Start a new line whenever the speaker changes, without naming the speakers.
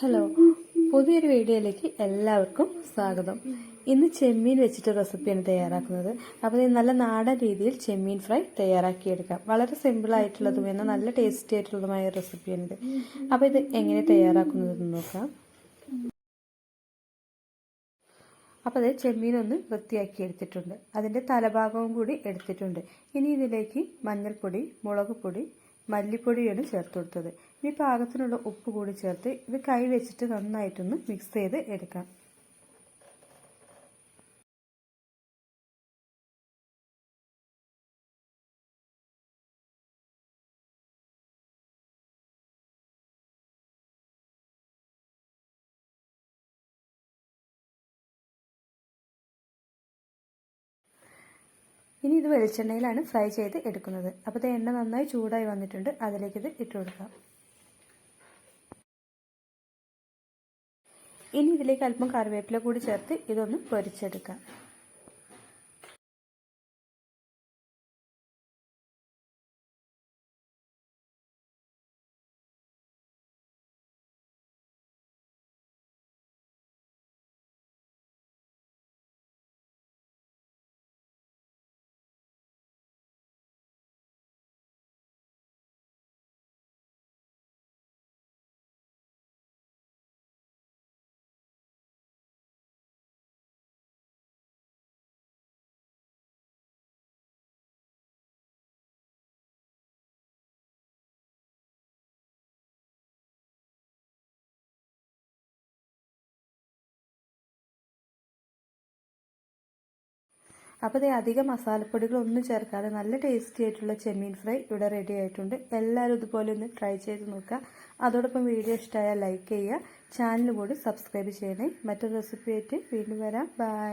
hello പുതിയൊരു വീഡിയോയിലേക്ക് എല്ലാവർക്കും സ്വാഗതം ഇന്ന് ചെമ്മീൻ വെച്ചിട്ട് റെസിപ്പിയാണ് തയ്യാറാക്കുന്നത് അപ്പോൾ ഇത് നല്ല നാടൻ രീതിയിൽ ചെമ്മീൻ ഫ്രൈ തയ്യാറാക്കിയെടുക്കാം വളരെ സിമ്പിൾ ആയിട്ടുള്ളതും എന്നാൽ നല്ല ടേസ്റ്റി ആയിട്ടുള്ളതുമായ റെസിപ്പിയാണിത് അപ്പോൾ ഇത് എങ്ങനെ തയ്യാറാക്കുന്നതെന്ന് നോക്കാം അപ്പോൾ അത് ചെമ്മീൻ ഒന്ന് വൃത്തിയാക്കി എടുത്തിട്ടുണ്ട് അതിൻ്റെ തലഭാഗവും കൂടി എടുത്തിട്ടുണ്ട് ഇനി ഇതിലേക്ക് മഞ്ഞൾപ്പൊടി മുളക് പൊടി മല്ലിപ്പൊടിയാണ് ചേർത്ത് കൊടുത്തത് ഇനി പാകത്തിനുള്ള ഉപ്പ് കൂടി ചേർത്ത്
ഇത് കൈ വെച്ചിട്ട് നന്നായിട്ടൊന്ന് മിക്സ് ചെയ്ത് എടുക്കാം ഇനി ഇത് വെളിച്ചെണ്ണയിലാണ് ഫ്രൈ ചെയ്ത് എടുക്കുന്നത്
അപ്പോൾ ഇത് എണ്ണ നന്നായി ചൂടായി വന്നിട്ടുണ്ട് അതിലേക്ക് ഇത് ഇട്ട് കൊടുക്കാം
ഇനി ഇതിലേക്ക് അല്പം കറിവേപ്പില കൂടി ചേർത്ത് ഇതൊന്ന് പൊരിച്ചെടുക്കാം അപ്പോൾ ഇത് അധികം മസാലപ്പൊടികളൊന്നും ചേർക്കാതെ നല്ല ടേസ്റ്റി ആയിട്ടുള്ള ചെമ്മീൻ
ഫ്രൈ ഇവിടെ റെഡി ആയിട്ടുണ്ട് എല്ലാവരും ഇതുപോലെ ഒന്ന് ട്രൈ ചെയ്ത് നോക്കുക അതോടൊപ്പം വീഡിയോ ഇഷ്ടമായാൽ ലൈക്ക് ചെയ്യുക ചാനൽ കൂടി സബ്സ്ക്രൈബ് ചെയ്യണേ മറ്റൊരു റെസിപ്പി ആയിട്ട് വീണ്ടും വരാം ബൈ